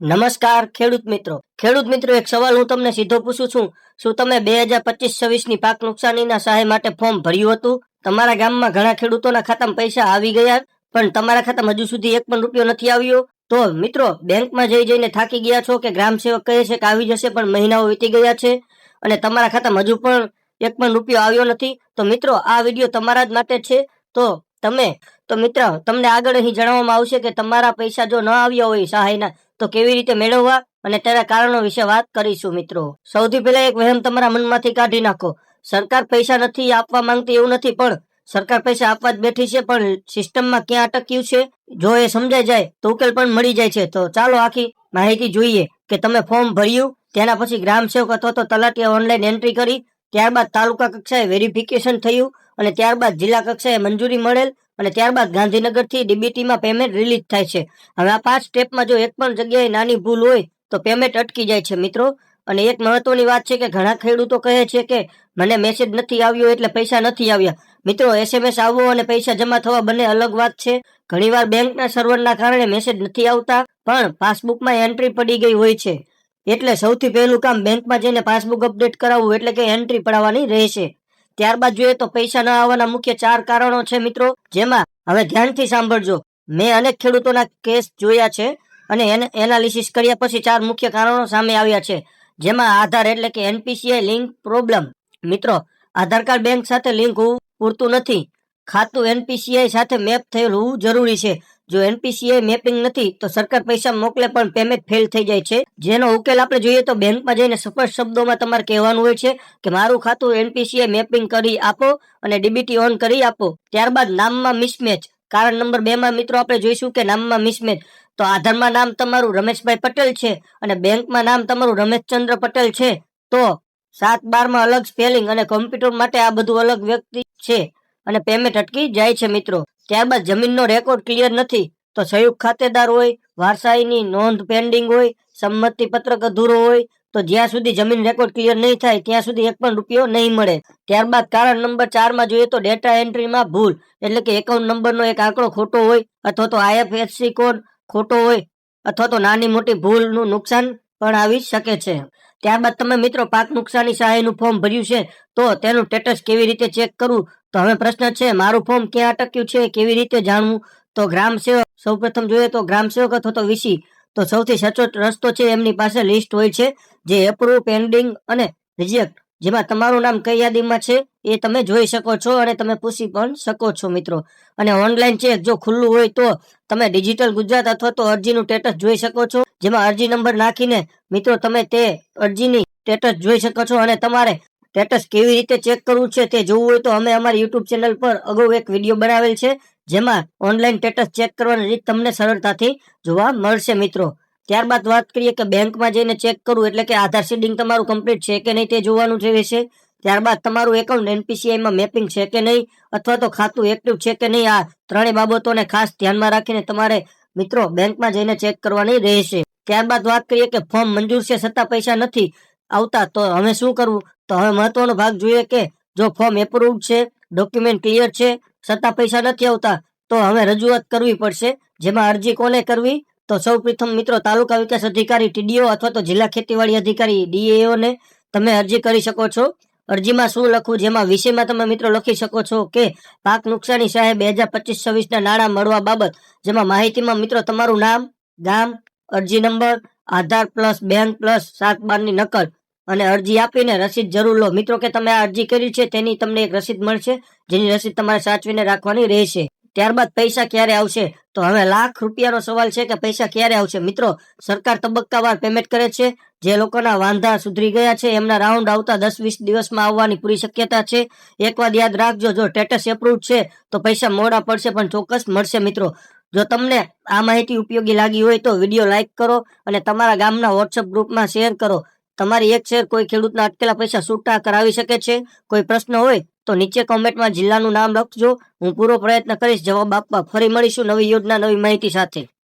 નમસ્કાર, ખેડૂત મિત્રો. ખેડૂત મિત્રો, એક સવાલ હું તમને સીધો પૂછું છું. શું તમે બે હજાર પચીસ છવ્વીસની પાક નુકસાનીના સહાય માટે ફોર્મ ભર્યું હતું? તમારા ગામમાં ઘણા ખેડૂતોના ખાતામાં પૈસા આવી ગયા, પણ તમારા ખાતામાં હજુ સુધી એક પણ રૂપિયો નથી આવ્યો. તો મિત્રો, બેંકમાં જઈ જઈને થાકી ગયા છો કે ગ્રામ સેવક કહે છે કે આવી જશે, પણ મહિનાઓ વીતી ગયા છે અને તમારા ખાતામાં હજુ પણ એક પણ રૂપિયો આવ્યો નથી? તો મિત્રો, આ વીડિયો તમારા જ માટે છે. તો તમે, તો મિત્ર, તમને આગળ અહીં જણાવવામાં આવશે કે તમારા પૈસા જો ન આવ્યા હોય સહાયના તો કેવી રીતે મેળવવા અને તેના કારણો વિશે વાત કરીશું મિત્રો. સૌથી પહેલા એક વહેમ તમારા મનમાંથી કાઢી નાખો. સરકાર પૈસા નથી આપવા માંગતી એવું નથી, પણ સરકાર પૈસા આપવા જ બેઠી છે, પણ સિસ્ટમમાં ક્યાં અટક્યું છે? જો એ સમજાઈ જાય તો ઉકેલ પણ મળી જાય છે. તો ચાલો આખી માહિતી જોઈએ કે તમે ફોર્મ ભર્યું, તેના પછી ગ્રામ સેવક અથવા તો તલાટીએ ઓનલાઈન એન્ટ્રી કરી, ત્યારબાદ તાલુકા કક્ષાએ વેરિફિકેશન થયું અને ત્યારબાદ જિલ્લા કક્ષાએ મંજૂરી મળેલ અને ત્યારબાદ ગાંધીનગરથી ડીબીટીમાં પેમેન્ટ રિલીઝ થાય છે. હવે આ પાંચ સ્ટેપમાં જો એક પણ જગ્યાએ નાની ભૂલ હોય, તો પેમેન્ટ અટકી જાય છે મિત્રો. અને એક મહત્વની વાત છે કે ઘણા ખેડૂતો કહે છે કે, મને મેસેજ નથી આવ્યો એટલે પૈસા નથી આવ્યા. મિત્રો એસએમએસ આવવો અને પૈસા જમા થવા બંને અલગ વાત છે. ઘણીવાર બેંકના સર્વરના કારણે મેસેજ નથી આવતા, પણ પાસબુકમાં એન્ટ્રી પડી ગઈ હોય છે. એટલે સૌથી પહેલું કામ બેંકમાં જઈને પાસબુક અપડેટ કરાવવું એટલે કે એન્ટ્રી પડાવવાની રહેશે. ત્યારબાદ જોઈએ તો પૈસા ન આવવાના મુખ્ય ચાર કારણો છે મિત્રો. જેમાં હવે ધ્યાનથી સાંભળજો. મેં અનેક ખેડૂતોના કેસ જોયા છે અને એને, એનાલિસિસ કર્યા પછી ચાર મુખ્ય કારણો સામે આવ્યા છે. જેમાં આધાર એટલે કે એનપીસીઆઈ લિંક પ્રોબ્લેમ. મિત્રો, આધાર કાર્ડ બેંક સાથે લિંક હોવું પૂરતું નથી. ખાતું એનપીસીઆઈ સાથે મેપ થયેલ હોવું જરૂરી છે. જો એનપીસીઆઈ મેપિંગ નથી, તો સરકાર પૈસા મોકલે પણ પેમેન્ટ ફેલ થઈ જાય છે. જેનો ઉકેલ આપણે જોઈએ તો બેંકમાં જઈને સ્પષ્ટ શબ્દોમાં તમારે કહેવાનું હોય છે કે મારું ખાતું એનપીસીઆઈ મેપિંગ કરી આપો અને ડીબીટી ઓન કરી આપો. ત્યારબાદ નામમાં મિસમેચ કારણ નંબર બે માં મિત્રો આપણે જોઈશું કે નામમાં મિસમેચ તો આધારમાં નામ તમારું રમેશભાઈ પટેલ છે અને બેંકમાં નામ તમારું રમેશચંદ્ર પટેલ છે. તો સાત બારમાં અલગ સ્પેલિંગ અને કોમ્પ્યુટર માટે આ બધું અલગ વ્યક્તિ છે. અને પેમેન્ટ અટકી જાય છે મિત્રો. ત્યારબાદ જમીનનો રેકોર્ડ ક્લિયર નથી, તો સંયુક્ત ખાતેદાર હોય, વારસાઈની નોંધ પેન્ડિંગ હોય, સંમતિ પત્રક અધૂરો હોય, તો જ્યાં સુધી જમીન રેકોર્ડ ક્લિયર નહીં થાય, ત્યાં સુધી એક પણ રૂપિયો નહીં મળે. ત્યારબાદ કારણ નંબર ચારમાં જોઈએ તો ડેટા એન્ટ્રીમાં ભૂલ, એટલે કે એકાઉન્ટ નંબરનો એક આંકડો ખોટો હોય, અથવા તો આઈએફએસસી કોડ ખોટો હોય, અથવા તો નાની મોટી ભૂલનું નુકસાન પણ આવી શકે છે. ત્યારબાદ તમે મિત્રો પાક નુકસાની સહાયનું ફોર્મ ભર્યું છે, તો તેનું સ્ટેટસ કેવી રીતે ચેક કરવું તો હવે પ્રશ્ન છે, મારું ફોર્મ ક્યાં અટક્યું છે, કેવી રીતે જાણવું? તો ગ્રામ સેવક, સૌપ્રથમ જોઈએ તો ગ્રામ સેવક અથવા તો વીસી. તો સૌથી સચોટ રસ્તો છે એમની પાસે લિસ્ટ હોય છે, જે એપ્રુવ પેન્ડિંગ અને રિજેક્ટ જેમાં તમારું નામ કઈ યાદીમાં છે, એ તમે જોઈ શકો છો અને તમે પૂછી પણ શકો છો, મિત્રો. અને ઓનલાઈન ચેક જો ખુલ્લું હોય તો તમે ડિજિટલ ગુજરાત અથવા તો અરજીનું સ્ટેટસ જોઈ શકો છો. જેમાં અરજી નંબર નાખીને, મિત્રો, તમે તે અરજીની સ્ટેટસ જોઈ શકો છો અને તમારે સ્ટેટસ કેવી રીતે ચેક કરવું છે તે જોવું હોય તો અમે અમારી યુટ્યુબ ચેનલ પર અગાઉ એક વીડિયો બનાવેલ છે, જેમાં ઓનલાઈન સ્ટેટસ ચેક કરવાની રીત તમને સરળતાથી જોવા મળશે મિત્રો. ત્યારબાદ વાત કરીએ કે બેંકમાં જઈને ચેક કરવું એટલે કે આધાર સીડિંગ તમારું કમ્પ્લીટ છે કે નહીં તે જોવાનું છે રહેશે ત્યારબાદ તમારું એકાઉન્ટ એનપીસીઆઈમાં મેપિંગ છે કે નહીં, અથવા તો ખાતું એક્ટિવ છે કે નહીં, આ ત્રણેય બાબતોને ખાસ ધ્યાનમાં રાખીને તમારે મિત્રો બેંકમાં જઈને ચેક કરવાની રહેશે. ત્યારબાદ વાત કરીએ કે ફોર્મ મંજૂર છે છતાં પૈસા નથી આવતા તો હવે શું કરવું? તો હવે મહત્વનો ભાગ જોઈએ કે જો ફોર્મ એપ્રુવ છે ડોક્યુમેન્ટ ક્લિયર છે, છતાં પૈસા નથી આવતા, તો હવે રજૂઆત કરવી પડશે. જેમાં અરજી કોને કરવી? તો સૌ પ્રથમ મિત્રો તાલુકા વિકાસ અધિકારી ટીડીઓ અથવા તો જિલ્લા ખેતીવાડી અધિકારી ડીએઓ ને તમે અરજી કરી શકો છો. અરજીમાં શું લખવું? જેમાં વિષયમાં તમે મિત્રો લખી શકો છો કે પાક નુકસાની સહાય બે હજાર પચીસ છવ્વીસના નાણાં મળવા બાબત. જેમાં માહિતીમાં મિત્રો તમારું નામ, ગામ, અરજી number, Aadhaar plus bank plus સાત બારની નકલ. અને અરજી આપીને રસીદ જરૂર લો. મિત્રો, કે તમે આ અરજી કરી છે તેની તમને એક રસીદ મળશે, જેની રસીદ તમારે સાચવીને રાખવાની રહેશે. ત્યારબાદ પૈસા ક્યારે આવશે? તો હવે લાખ રૂપિયાનો સવાલ છે કે પૈસા ક્યારે આવશે? મિત્રો, સરકાર તબક્કાવાર પેમેન્ટ કરે છે. જે લોકોના વાંધા સુધરી ગયા છે, એમના રાઉન્ડ આવતા દસ વીસ દિવસમાં આવવાની પૂરી શક્યતા છે. એક વાત યાદ રાખજો, જો સ્ટેટસ એપ્રુવ છે, તો પૈસા મોડા પડશે, પણ ચોક્કસ મળશે, મિત્રો. જો તમને આ માહિતી ઉપયોગી લાગી હોય તો વીડિયો લાઇક કરો અને તમારા ગામના વોટ્સઅપ ગ્રુપમાં શેર કરો. તમારી એક શેર કોઈ ખેડૂતના અટકેલા પૈસા છૂટા કરાવી શકે છે? કોઈ પ્રશ્ન હોય તો નીચે કોમેન્ટમાં જિલ્લાનું નામ લખજો. હું પૂરો પ્રયત્ન કરીશ જવાબ આપવા. ફરી મળીશું નવી યોજના, નવી માહિતી સાથે.